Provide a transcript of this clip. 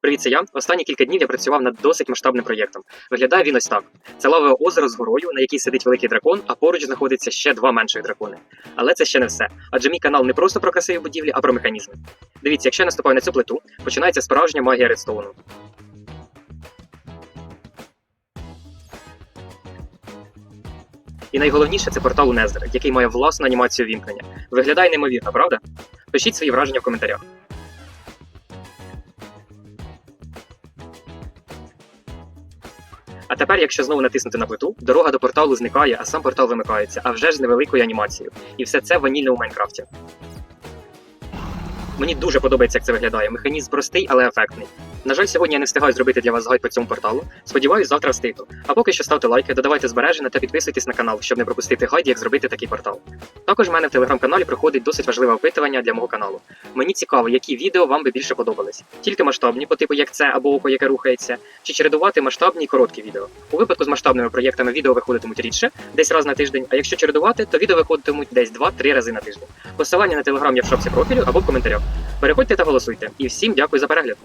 Привіт, це я. Останні кілька днів я працював над досить масштабним проєктом. Виглядає він ось так: це лавове озеро з горою, на якій сидить великий дракон, а поруч знаходиться ще два менших дракони. Але це ще не все. Адже мій канал не просто про красиві будівлі, а про механізми. Дивіться, якщо я наступаю на цю плиту, починається справжня магія редстоуну. І найголовніше це портал у Незер, який має власну анімацію вімкнення. Виглядає неймовірно, правда? Пишіть свої враження в коментарях. А тепер, якщо знову натиснути на плиту, дорога до порталу зникає, а сам портал вимикається, а вже ж з невеликою анімацією. І все це ванільне у Майнкрафті. Мені дуже подобається, як це виглядає. Механізм простий, але ефектний. На жаль, сьогодні я не встигаю зробити для вас гайд по цьому порталу. Сподіваюсь, завтра встигну. А поки що ставте лайки, додавайте збереження та підписуйтесь на канал, щоб не пропустити гайд, як зробити такий портал. Також в мене в телеграм-каналі проходить досить важливе опитування для мого каналу. Мені цікаво, які відео вам би більше подобались. Тільки масштабні, по типу як це або око, яке рухається, чи чередувати масштабні й короткі відео. У випадку з масштабними проєктами відео виходитимуть рідше, десь раз на тиждень. А якщо чередувати, то відео виходитимуть десь 2-3 рази на тиждень. Посилання на телеграм є в шапці профілю або в коментарях. Переходьте та голосуйте. І всім дякую за перегляд.